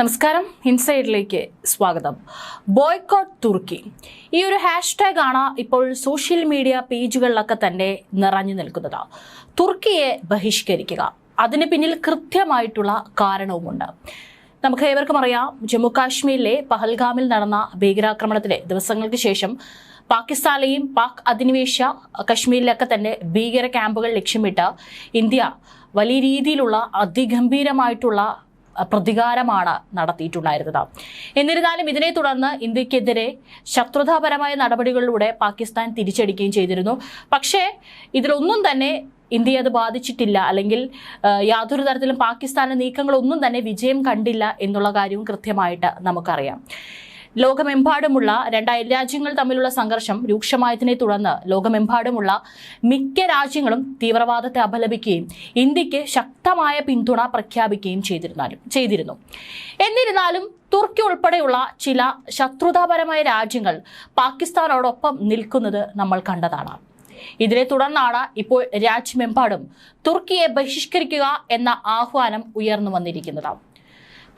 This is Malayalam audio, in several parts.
നമസ്കാരം ഇൻസൈഡിലേക്ക് സ്വാഗതം. Boycott Turkey. ഈ ഒരു ഹാഷ്ടാഗ് ആണ് ഇപ്പോൾ സോഷ്യൽ മീഡിയ പേജുകളിലൊക്കെ തന്നെ നിറഞ്ഞു നിൽക്കുന്നത്. തുർക്കിയെ ബഹിഷ്കരിക്കുക. അതിന് പിന്നിൽ കൃത്യമായിട്ടുള്ള കാരണവുമുണ്ട്. നമുക്ക് ഏവർക്കും അറിയാം ജമ്മു കാശ്മീരിലെ പഹൽഗാമിൽ നടന്ന ഭീകരാക്രമണത്തിലെ ദിവസങ്ങൾക്ക് ശേഷം പാകിസ്ഥാനെയും പാക് അധിനിവേശ കശ്മീരിലൊക്കെ തന്നെ ഭീകര ക്യാമ്പുകൾ ലക്ഷ്യമിട്ട് ഇന്ത്യ വലിയ രീതിയിലുള്ള അതിഗംഭീരമായിട്ടുള്ള പ്രതികാരമാണ് നടത്തിയിട്ടുണ്ടായിരുന്നത്. എന്നിരുന്നാലും ഇതിനെ തുടർന്ന് ഇന്ത്യക്കെതിരെ ശത്രുതാപരമായ നടപടികളിലൂടെ പാകിസ്ഥാൻ തിരിച്ചടിക്കുകയും ചെയ്തിരുന്നു. പക്ഷേ ഇതിലൊന്നും തന്നെ ഇന്ത്യയെ അത് ബാധിച്ചിട്ടില്ല. അല്ലെങ്കിൽ യാതൊരു തരത്തിലും പാകിസ്ഥാന്റെ നീക്കങ്ങളൊന്നും തന്നെ വിജയം കണ്ടില്ല എന്നുള്ള കാര്യവും കൃത്യമായിട്ട് നമുക്കറിയാം. ലോകമെമ്പാടുമുള്ള രണ്ടായിരം രാജ്യങ്ങൾ തമ്മിലുള്ള സംഘർഷം രൂക്ഷമായതിനെ തുടർന്ന് ലോകമെമ്പാടുമുള്ള മിക്ക രാജ്യങ്ങളും തീവ്രവാദത്തെ അപലപിക്കുകയും ഇന്ത്യയ്ക്ക് ശക്തമായ പിന്തുണ പ്രഖ്യാപിക്കുകയും ചെയ്തിരുന്നാലും ചെയ്തിരുന്നു. എന്നിരുന്നാലും തുർക്കി ഉൾപ്പെടെയുള്ള ചില ശത്രുതാപരമായ രാജ്യങ്ങൾ പാകിസ്ഥാനോടൊപ്പം നിൽക്കുന്നത് നമ്മൾ കണ്ടതാണ്. ഇതിനെ തുടർന്നാണ് ഇപ്പോൾ രാജ്യമെമ്പാടും തുർക്കിയെ ബഹിഷ്കരിക്കുക എന്ന ആഹ്വാനം ഉയർന്നു വന്നിരിക്കുന്നത്.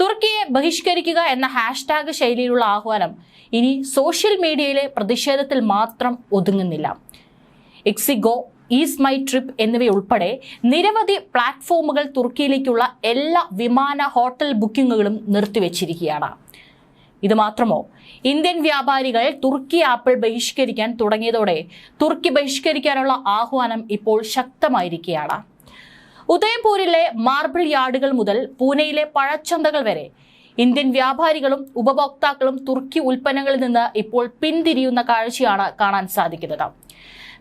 തുർക്കിയെ ബഹിഷ്കരിക്കുക എന്ന ഹാഷ്ടാഗ് ശൈലിയിലുള്ള ആഹ്വാനം ഇനി സോഷ്യൽ മീഡിയയിലെ പ്രതിഷേധത്തിൽ മാത്രം ഒതുങ്ങുന്നില്ല. എക്സിഗോ ഈസ് മൈ ട്രിപ്പ് എന്നിവയുൾപ്പെടെ നിരവധി പ്ലാറ്റ്ഫോമുകൾ തുർക്കിയിലേക്കുള്ള എല്ലാ വിമാന ഹോട്ടൽ ബുക്കിങ്ങുകളും നിർത്തിവെച്ചിരിക്കുകയാണ്. ഇത് മാത്രമോ ഇന്ത്യൻ വ്യാപാരികൾ തുർക്കി ആപ്പിൾ ബഹിഷ്കരിക്കാൻ തുടങ്ങിയതോടെ തുർക്കി ബഹിഷ്കരിക്കാനുള്ള ആഹ്വാനം ഇപ്പോൾ ശക്തമായിരിക്കുകയാണ്. ഉദയപൂരിലെ മാർബിൾ യാർഡുകൾ മുതൽ പൂനെയിലെ പഴച്ചന്തകൾ വരെ. ഇന്ത്യൻ വ്യാപാരികളും ഉപഭോക്താക്കളും തുർക്കി ഉൽപ്പന്നങ്ങളിൽ നിന്ന് ഇപ്പോൾ പിന്തിരിയുന്ന കാഴ്ചയാണ് കാണാൻ സാധിക്കുന്നത്.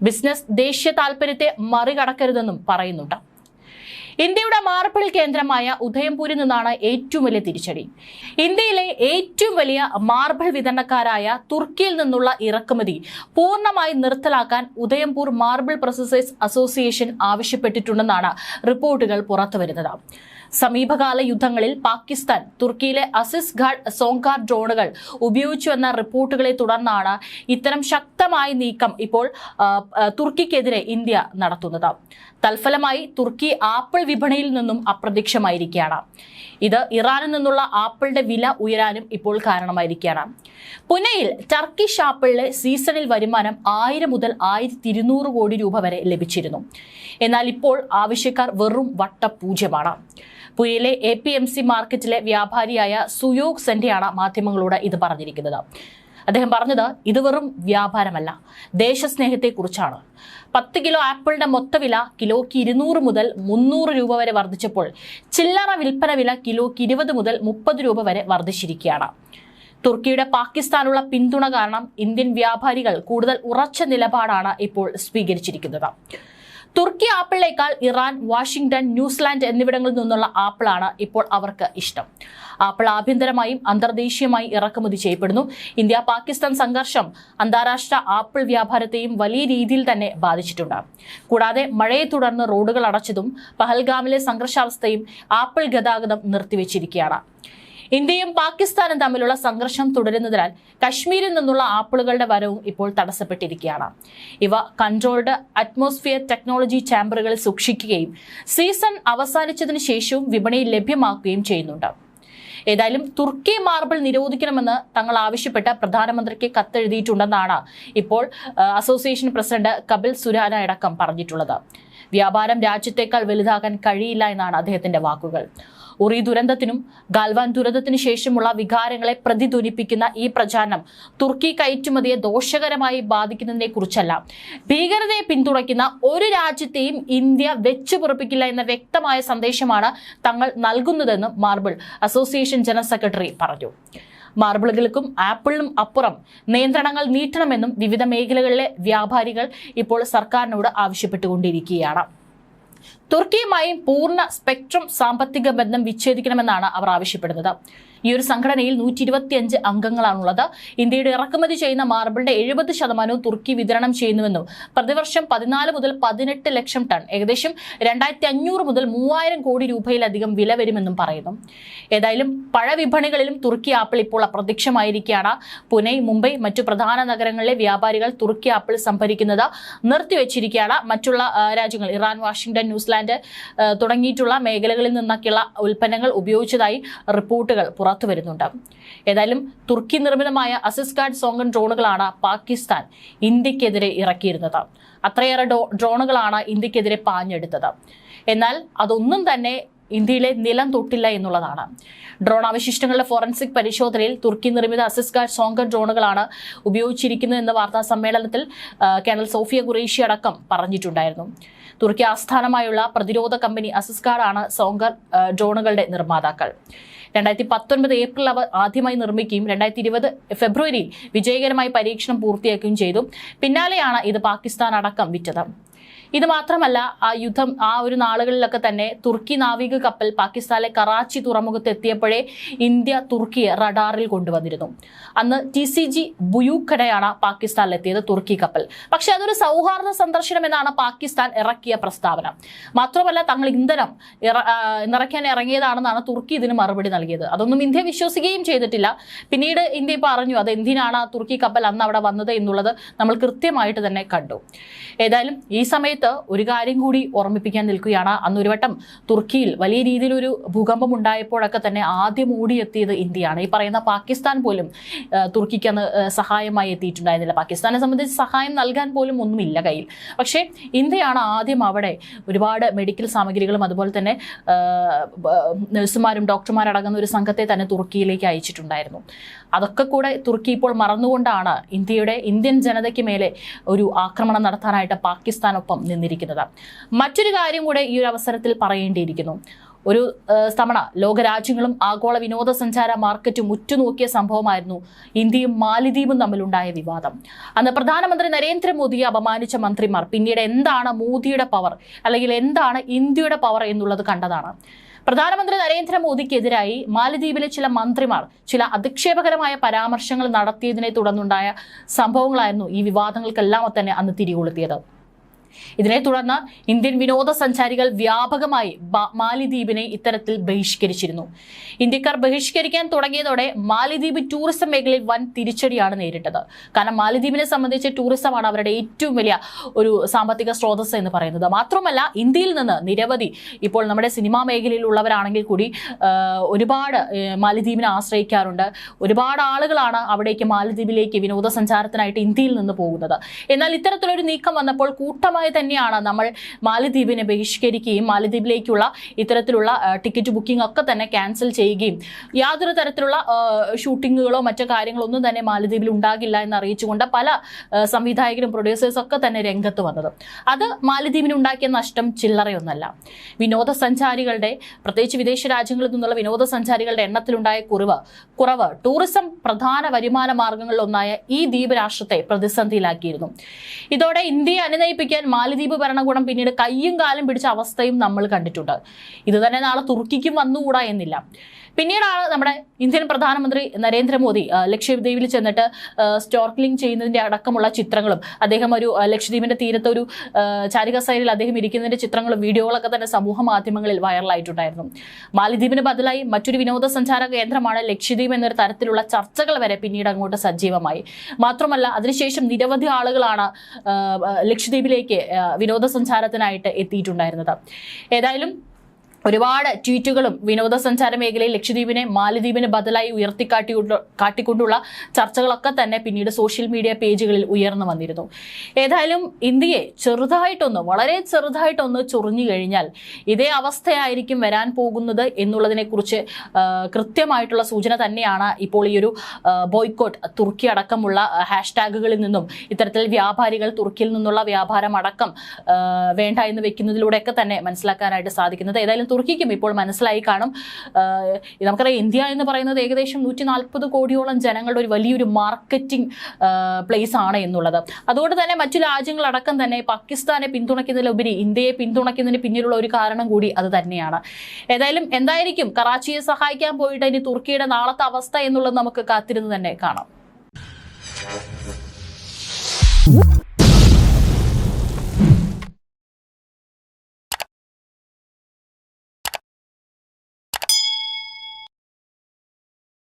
ബിസിനസ് ദേശീയ താൽപര്യത്തെ മറികടക്കരുതെന്നും പറയുന്നുണ്ട്. ഇന്ത്യയുടെ മാർപ്പിൾ കേന്ദ്രമായ ഉദയംപൂരിൽ നിന്നാണ് ഏറ്റവും വലിയ തിരിച്ചടി. ഇന്ത്യയിലെ ഏറ്റവും വലിയ മാർബിൾ വിതരണക്കാരായ തുർക്കിയിൽ നിന്നുള്ള ഇറക്കുമതി പൂർണമായി നിർത്തലാക്കാൻ ഉദയംപൂർ മാർബിൾ പ്രൊസസേഴ്സ് അസോസിയേഷൻ ആവശ്യപ്പെട്ടിട്ടുണ്ടെന്നാണ് റിപ്പോർട്ടുകൾ പുറത്തുവരുന്നത്. സമീപകാല യുദ്ധങ്ങളിൽ പാകിസ്ഥാൻ തുർക്കിയിലെ അസിസ് ഘാഡ് സോങ്കാർ ഡ്രോണുകൾ ഉപയോഗിച്ചുവെന്ന റിപ്പോർട്ടുകളെ തുടർന്നാണ് ഇത്തരം ശക്തമായ നീക്കം ഇപ്പോൾ തുർക്കിക്കെതിരെ ഇന്ത്യ നടത്തുന്നത്. തൽഫലമായി തുർക്കി ആപ്പിൾ വിപണിയിൽ നിന്നും അപ്രത്യക്ഷമായിരിക്കുകയാണ്. ഇത് ഇറാനിൽ നിന്നുള്ള ആപ്പിളിന്റെ വില ഉയരാനും ഇപ്പോൾ കാരണമായിരിക്കുകയാണ്. പുനെയിൽ ടർക്കിഷ് ആപ്പിളിലെ സീസണിൽ വരുമാനം ആയിരം മുതൽ ആയിരത്തി ഇരുന്നൂറ് കോടി രൂപ വരെ ലഭിച്ചിരുന്നു. എന്നാൽ ഇപ്പോൾ ആവശ്യക്കാർ വെറും വട്ടപൂജ്യമാണ്. പുയയിലെ എ പി എം സി മാർക്കറ്റിലെ വ്യാപാരിയായ സുയോഗ് സെന്റെയാണ് മാധ്യമങ്ങളോട് ഇത് പറഞ്ഞിരിക്കുന്നത്. അദ്ദേഹം പറഞ്ഞത് ഇത് വെറും വ്യാപാരമല്ല ദേശസ്നേഹത്തെക്കുറിച്ചാണ്. പത്ത് കിലോ ആപ്പിളിന്റെ മൊത്തവില കിലോയ്ക്ക് ഇരുന്നൂറ് മുതൽ മുന്നൂറ് രൂപ വരെ വർദ്ധിച്ചപ്പോൾ ചില്ലറ വിൽപ്പന വില കിലോയ്ക്ക് ഇരുപത് മുതൽ മുപ്പത് രൂപ വരെ വർദ്ധിച്ചിരിക്കുകയാണ്. തുർക്കിയുടെ പാകിസ്ഥാനുള്ള പിന്തുണ കാരണം ഇന്ത്യൻ വ്യാപാരികൾ കൂടുതൽ ഉറച്ച നിലപാടാണ് ഇപ്പോൾ സ്വീകരിച്ചിരിക്കുന്നത്. തുർക്കി ആപ്പിളിനേക്കാൾ ഇറാൻ വാഷിംഗ്ടൺ ന്യൂസിലാൻഡ് എന്നിവിടങ്ങളിൽ നിന്നുള്ള ആപ്പിളാണ് ഇപ്പോൾ അവർക്ക് ഇഷ്ടം. ആപ്പിൾ ആഭ്യന്തരമായും അന്തർദേശീയമായി ഇറക്കുമതി ചെയ്യപ്പെടുന്നു. ഇന്ത്യ പാകിസ്ഥാൻ സംഘർഷം അന്താരാഷ്ട്ര ആപ്പിൾ വ്യാപാരത്തെയും വലിയ രീതിയിൽ തന്നെ ബാധിച്ചിട്ടുണ്ട്. കൂടാതെ മഴയെ തുടർന്ന് റോഡുകൾ അടച്ചതും പഹൽഗാമിലെ സംഘർഷാവസ്ഥയും ആപ്പിൾ ഗതാഗതം നിർത്തിവെച്ചിരിക്കുകയാണ്. ഇന്ത്യയും പാകിസ്ഥാനും തമ്മിലുള്ള സംഘർഷം തുടരുന്നതിനാൽ കശ്മീരിൽ നിന്നുള്ള ആപ്പിളുകളുടെ വരവും ഇപ്പോൾ തടസ്സപ്പെട്ടിരിക്കുകയാണ്. ഇവ കൺട്രോൾഡ് അറ്റ്മോസ്ഫിയർ ടെക്നോളജി ചാമ്പറുകളിൽ സൂക്ഷിക്കുകയും സീസൺ അവസാനിച്ചതിന് ശേഷവും വിപണിയിൽ ലഭ്യമാക്കുകയും ചെയ്യുന്നുണ്ട്. ഏതായാലും തുർക്കി മാർബിൾ നിരോധിക്കണമെന്ന് തങ്ങൾ ആവശ്യപ്പെട്ട പ്രധാനമന്ത്രിക്ക് കത്തെഴുതിയിട്ടുണ്ടെന്നാണ് ഇപ്പോൾ അസോസിയേഷൻ പ്രസിഡന്റ് കപിൽ സുരാന അടക്കം പറഞ്ഞിട്ടുള്ളത്. വ്യാപാരം രാജ്യത്തേക്കാൾ വലുതാകാൻ കഴിയില്ല എന്നാണ് അദ്ദേഹത്തിന്റെ വാക്കുകൾ. ഉറി ദുരന്തത്തിനും ഗാൽവാൻ ദുരന്തത്തിനു ശേഷമുള്ള വികാരങ്ങളെ പ്രതിധ്വനിപ്പിക്കുന്ന ഈ പ്രചാരണം തുർക്കി കയറ്റുമതിയെ ദോഷകരമായി ബാധിക്കുന്നതിനെ കുറിച്ചല്ല. ഭീകരതയെ പിന്തുണയ്ക്കുന്ന ഒരു രാജ്യത്തെയും ഇന്ത്യ വെച്ചു പൊറപ്പിക്കില്ല എന്ന വ്യക്തമായ സന്ദേശമാണ് തങ്ങൾ നൽകുന്നതെന്നും മാർബിൾ അസോസിയേഷൻ ജനറൽ സെക്രട്ടറി പറഞ്ഞു. മാർബിളുകൾക്കും ആപ്പിളിനും അപ്പുറം നിയന്ത്രണങ്ങൾ നീട്ടണമെന്നും വിവിധ മേഖലകളിലെ വ്യാപാരികൾ ഇപ്പോൾ സർക്കാരിനോട് ആവശ്യപ്പെട്ടുകൊണ്ടിരിക്കുകയാണ്. തുർക്കിയുമായും പൂർണ സ്പെക്ട്രം സാമ്പത്തിക ബന്ധം വിച്ഛേദിക്കണമെന്നാണ് അവർ ആവശ്യപ്പെടുന്നത്. ഈ ഒരു സംഘടനയിൽ നൂറ്റി ഇരുപത്തിയഞ്ച് അംഗങ്ങളാണുള്ളത്. ഇന്ത്യയുടെ ഇറക്കുമതി ചെയ്യുന്ന മാർബിളിന്റെ എഴുപത് ശതമാനവും തുർക്കി വിതരണം ചെയ്യുന്നുവെന്നും പ്രതിവർഷം പതിനാല് മുതൽ പതിനെട്ട് ലക്ഷം ടൺ ഏകദേശം രണ്ടായിരത്തി അഞ്ഞൂറ് മുതൽ മൂവായിരം കോടി രൂപയിലധികം വില വരുമെന്നും പറയുന്നു. ഏതായാലും പഴവിപണികളിലും തുർക്കി ആപ്പിൾ ഇപ്പോൾ അപ്രത്യക്ഷമായിരിക്കുകയാണ്. പുനെ മുംബൈ മറ്റു പ്രധാന നഗരങ്ങളിലെ വ്യാപാരികൾ തുർക്കി ആപ്പിൾ സംഭരിക്കുന്നത് നിർത്തിവെച്ചിരിക്കുകയാണ്. മറ്റുള്ള രാജ്യങ്ങൾ ഇറാൻ വാഷിംഗ്ടൺ ന്യൂസിലാൻഡ് തുടങ്ങിയിട്ടുള്ള മേഖലകളിൽ നിന്നൊക്കെയുള്ള ഉൽപ്പന്നങ്ങൾ ഉപയോഗിച്ചതായി റിപ്പോർട്ടുകൾ പുറത്തു പുറത്തു വരുന്നുണ്ട്. ഏതായാലും തുർക്കി നിർമ്മിതമായ അസിസ്കാഡ് സോങ്കൺ ഡ്രോണുകളാണ് പാകിസ്ഥാൻ ഇന്ത്യക്കെതിരെ ഇറക്കിയിരുന്നത്. അത്രയേറെ ഡ്രോണുകളാണ് ഇന്ത്യക്കെതിരെ പാഞ്ഞെടുത്തത്. എന്നാൽ അതൊന്നും തന്നെ ഇന്ത്യയിലെ നിലം തൊട്ടില്ല എന്നുള്ളതാണ്. ഡ്രോൺ അവശിഷ്ടങ്ങളുടെ ഫോറൻസിക് പരിശോധനയിൽ തുർക്കി നിർമ്മിത അസിസ്കാർ സോങ്കർ ഡ്രോണുകളാണ് ഉപയോഗിച്ചിരിക്കുന്നത് എന്ന വാർത്താ സമ്മേളനത്തിൽ കേണൽ സോഫിയ ഖുറേഷി അടക്കം പറഞ്ഞിട്ടുണ്ടായിരുന്നു. തുർക്കി ആസ്ഥാനമായുള്ള പ്രതിരോധ കമ്പനി അസിസ്കാർഡാണ് സോങ്കർ ഡ്രോണുകളുടെ നിർമ്മാതാക്കൾ. രണ്ടായിരത്തി പത്തൊൻപത് ഏപ്രിൽ അവ ആദ്യമായി നിർമ്മിക്കുകയും രണ്ടായിരത്തി ഇരുപത് ഫെബ്രുവരിയിൽ വിജയകരമായി പരീക്ഷണം പൂർത്തിയാക്കുകയും ചെയ്തു. പിന്നാലെയാണ് ഇത് പാകിസ്ഥാൻ അടക്കം വിറ്റത്. ഇത് മാത്രമല്ല ആ യുദ്ധം ആ ഒരു നാളുകളിലൊക്കെ തന്നെ തുർക്കി നാവിക കപ്പൽ പാകിസ്ഥാനിലെ കറാച്ചി തുറമുഖത്ത് എത്തിയപ്പോഴേ ഇന്ത്യ തുർക്കിയെ റഡാറിൽ കൊണ്ടുവന്നിരുന്നു. അന്ന് ടി സി ജി ബുയൂഖടയാണ് പാകിസ്ഥാനിലെത്തിയത് തുർക്കി കപ്പൽ. പക്ഷെ അതൊരു സൗഹാർദ്ദ സന്ദർശനം എന്നാണ് പാകിസ്ഥാൻ ഇറക്കിയ പ്രസ്താവന. മാത്രമല്ല തങ്ങൾ ഇന്ധനം നിറയ്ക്കാൻ ഇറങ്ങിയതാണെന്നാണ് തുർക്കി ഇതിന് മറുപടി നൽകിയത്. അതൊന്നും ഇന്ത്യ വിശ്വസിക്കുകയും ചെയ്തിട്ടില്ല. പിന്നീട് ഇന്ത്യ പറഞ്ഞു അത് എന്തിനാണ് ആ തുർക്കി കപ്പൽ അന്ന് അവിടെ വന്നത് എന്നുള്ളത് നമ്മൾ കൃത്യമായിട്ട് തന്നെ കണ്ടു. ഏതായാലും ഈ സമയത്ത് ഒരു കാര്യം കൂടി ഓർമ്മിപ്പിക്കാൻ നിൽക്കുകയാണ്. അന്ന് ഒരു വട്ടം തുർക്കിയിൽ വലിയ രീതിയിലൊരു ഭൂകമ്പം ഉണ്ടായപ്പോഴൊക്കെ തന്നെ ആദ്യം ഓടിയെത്തിയത് ഇന്ത്യയാണ്. ഈ പറയുന്ന പാകിസ്ഥാൻ പോലും തുർക്കിക്ക് അന്ന് സഹായമായി എത്തിയിട്ടുണ്ടായിരുന്നില്ല. പാകിസ്ഥാനെ സംബന്ധിച്ച് സഹായം നൽകാൻ പോലും ഒന്നുമില്ല കയ്യിൽ. പക്ഷേ ഇന്ത്യയാണ് ആദ്യം അവിടെ ഒരുപാട് മെഡിക്കൽ സാമഗ്രികളും അതുപോലെ തന്നെ നഴ്സുമാരും ഡോക്ടർമാരും അടങ്ങുന്ന ഒരു സംഘത്തെ തന്നെ തുർക്കിയിലേക്ക് അയച്ചിട്ടുണ്ടായിരുന്നു. അതൊക്കെ കൂടെ തുർക്കി ഇപ്പോൾ മറന്നുകൊണ്ടാണ് ഇന്ത്യയുടെ ഇന്ത്യൻ ജനതയ്ക്ക് മേലെ ഒരു ആക്രമണം നടത്താനായിട്ട് പാകിസ്ഥാനൊപ്പം നിന്നിരിക്കുന്നത്. മറ്റൊരു കാര്യം കൂടെ ഈ ഒരു അവസരത്തിൽ പറയേണ്ടിയിരിക്കുന്നു. ഒരു തവണ ലോകരാജ്യങ്ങളും ആഗോള വിനോദസഞ്ചാര മാർക്കറ്റും ഉറ്റുനോക്കിയ സംഭവമായിരുന്നു ഇന്ത്യയും മാലിദ്വീപും തമ്മിലുണ്ടായ വിവാദം. അന്ന് പ്രധാനമന്ത്രി നരേന്ദ്രമോദിയെ അപമാനിച്ച മന്ത്രിമാർ പിന്നീട് എന്താണ് മോദിയുടെ പവർ അല്ലെങ്കിൽ എന്താണ് ഇന്ത്യയുടെ പവർ എന്നുള്ളത് കണ്ടതാണ്. പ്രധാനമന്ത്രി നരേന്ദ്രമോദിക്കെതിരായി മാലദ്വീപിലെ ചില മന്ത്രിമാർ ചില അധിക്ഷേപകരമായ പരാമർശങ്ങൾ നടത്തിയതിനെ തുടർന്നുണ്ടായ സംഭവങ്ങളായിരുന്നു ഈ വിവാദങ്ങൾക്കെല്ലാം തന്നെ അന്ന് തിരികൊളുത്തിയത്. ഇതിനെ തുടർന്ന് ഇന്ത്യൻ വിനോദസഞ്ചാരികൾ വ്യാപകമായി മാലിദ്വീപിനെ ഇത്തരത്തിൽ ബഹിഷ്കരിച്ചിരുന്നു. ഇന്ത്യക്കാർ ബഹിഷ്കരിക്കാൻ തുടങ്ങിയതോടെ മാലിദ്വീപ് ടൂറിസം മേഖലയിൽ വൻ തിരിച്ചടിയാണ് നേരിട്ടത്. കാരണം മാലിദ്വീപിനെ സംബന്ധിച്ച് ടൂറിസമാണ് അവരുടെ ഏറ്റവും വലിയ ഒരു സാമ്പത്തിക സ്രോതസ് എന്ന് പറയുന്നത്. മാത്രമല്ല ഇന്ത്യയിൽ നിന്ന് നിരവധി ഇപ്പോൾ നമ്മുടെ സിനിമാ മേഖലയിലുള്ളവരാണെങ്കിൽ കൂടി ഒരുപാട് മാലിദ്വീപിനെ ആശ്രയിക്കാറുണ്ട്. ഒരുപാട് ആളുകളാണ് അവിടേക്ക് മാലിദ്വീപിലേക്ക് വിനോദസഞ്ചാരത്തിനായിട്ട് ഇന്ത്യയിൽ നിന്ന് പോകുന്നത്. എന്നാൽ ഇത്തരത്തിലൊരു നീക്കം വന്നപ്പോൾ കൂട്ടമായി തന്നെയാണ് നമ്മൾ മാലിദ്വീപിനെ ബഹിഷ്കരിക്കുകയും മാലിദ്വീപിലേക്കുള്ള ഇത്തരത്തിലുള്ള ടിക്കറ്റ് ബുക്കിംഗ് ഒക്കെ തന്നെ ക്യാൻസൽ ചെയ്യുകയും യാതൊരു തരത്തിലുള്ള ഷൂട്ടിങ്ങുകളോ മറ്റു കാര്യങ്ങളോ ഒന്നും തന്നെ മാലിദ്വീപിൽ ഉണ്ടാകില്ല എന്ന് അറിയിച്ചുകൊണ്ട് പല സംവിധായകരും പ്രൊഡ്യൂസേഴ്സും ഒക്കെ തന്നെ രംഗത്ത് വന്നത്. അത് മാലിദ്വീപിന് ഉണ്ടാക്കിയ നഷ്ടം ചില്ലറയൊന്നല്ല. വിനോദസഞ്ചാരികളുടെ പ്രത്യേകിച്ച് വിദേശ രാജ്യങ്ങളിൽ നിന്നുള്ള വിനോദസഞ്ചാരികളുടെ എണ്ണത്തിലുണ്ടായ കുറവ് കുറവ് ടൂറിസം പ്രധാന വരുമാന മാർഗങ്ങളിലൊന്നായ ഈ ദ്വീപ് രാഷ്ട്രത്തെ പ്രതിസന്ധിയിലാക്കിയിരുന്നു. ഇതോടെ ഇന്ത്യയെ അനുനയിപ്പിക്കാൻ മാലിദ്വീപ് ഭരണകൂടം പിന്നീട് കയ്യും കാലും പിടിച്ച അവസ്ഥയും നമ്മൾ കണ്ടിട്ടുണ്ട്. ഇത് തന്നെ നാളെ തുർക്കിക്കും വന്നുകൂടാ എന്നില്ല. പിന്നീടാണ് നമ്മുടെ ഇന്ത്യൻ പ്രധാനമന്ത്രി നരേന്ദ്രമോദി ലക്ഷദ്വീപിൽ ചെന്നിട്ട് സ്റ്റോർക്ലിംഗ് ചെയ്യുന്നതിന്റെ അടക്കമുള്ള ചിത്രങ്ങളും അദ്ദേഹം ഒരു ലക്ഷദ്വീപിന്റെ തീരത്ത് ഒരു ചാരിക സൈഡിൽ അദ്ദേഹം ഇരിക്കുന്നതിന്റെ ചിത്രങ്ങളും വീഡിയോകളൊക്കെ തന്നെ സമൂഹ മാധ്യമങ്ങളിൽ വൈറലായിട്ടുണ്ടായിരുന്നു. മാലിദ്വീപിന് ബദലായി മറ്റൊരു വിനോദസഞ്ചാര കേന്ദ്രമാണ് ലക്ഷദ്വീപ് എന്നൊരു തരത്തിലുള്ള ചർച്ചകൾ വരെ പിന്നീട് അങ്ങോട്ട് സജീവമായി. മാത്രമല്ല അതിനുശേഷം നിരവധി ആളുകളാണ് ലക്ഷദ്വീപിലേക്ക് വിനോദസഞ്ചാരത്തിനായിട്ട് എത്തിയിട്ടുണ്ടായിരുന്നത്. ഏതായാലും ഒരുപാട് ട്വീറ്റുകളും വിനോദസഞ്ചാര മേഖലയിൽ ലക്ഷദ്വീപിനെ മാലദ്വീപിന് ബദലായി ഉയർത്തിക്കാട്ടി കാട്ടിക്കൊണ്ടുള്ള ചർച്ചകളൊക്കെ തന്നെ പിന്നീട് സോഷ്യൽ മീഡിയ പേജുകളിൽ ഉയർന്നു വന്നിരുന്നു. ഏതായാലും ഇന്ത്യയെ ചെറുതായിട്ടൊന്ന് വളരെ ചെറുതായിട്ടൊന്ന് ചൊറിഞ്ഞു കഴിഞ്ഞാൽ ഇതേ അവസ്ഥയായിരിക്കും വരാൻ പോകുന്നത് എന്നുള്ളതിനെക്കുറിച്ച് കൃത്യമായിട്ടുള്ള സൂചന തന്നെയാണ് ഇപ്പോൾ ഈ ഒരു ബോയ്ക്കോട്ട് തുർക്കി അടക്കമുള്ള ഹാഷ്ടാഗുകളിൽ നിന്നും ഇത്തരത്തിൽ വ്യാപാരികൾ തുർക്കിയിൽ നിന്നുള്ള വ്യാപാരം അടക്കം വേണ്ട എന്ന് വെക്കുന്നതിലൂടെയൊക്കെ തന്നെ മനസ്സിലാക്കാനായിട്ട് സാധിക്കുന്നത്. ഏതായാലും തുർക്കിക്കും ഇപ്പോൾ മനസ്സിലായി കാണും. നമുക്കറിയാം ഇന്ത്യ എന്ന് പറയുന്നത് ഏകദേശം നൂറ്റി നാൽപ്പത് കോടിയോളം ജനങ്ങളുടെ ഒരു വലിയൊരു മാർക്കറ്റിംഗ് പ്ലേസ് ആണ് എന്നുള്ളത്. അതുകൊണ്ട് തന്നെ മറ്റു രാജ്യങ്ങളടക്കം തന്നെ പാകിസ്ഥാനെ പിന്തുണയ്ക്കുന്നതിലുപരി ഇന്ത്യയെ പിന്തുണയ്ക്കുന്നതിന് പിന്നിലുള്ള ഒരു കാരണം കൂടി അത് തന്നെയാണ്. ഏതായാലും എന്തായിരിക്കും? കറാച്ചിയെ സഹായിക്കാൻ പോയിട്ട് ഇനി തുർക്കിയുടെ നാളത്തെ അവസ്ഥ എന്നുള്ളത് നമുക്ക് കാത്തിരുന്ന് തന്നെ കാണാം.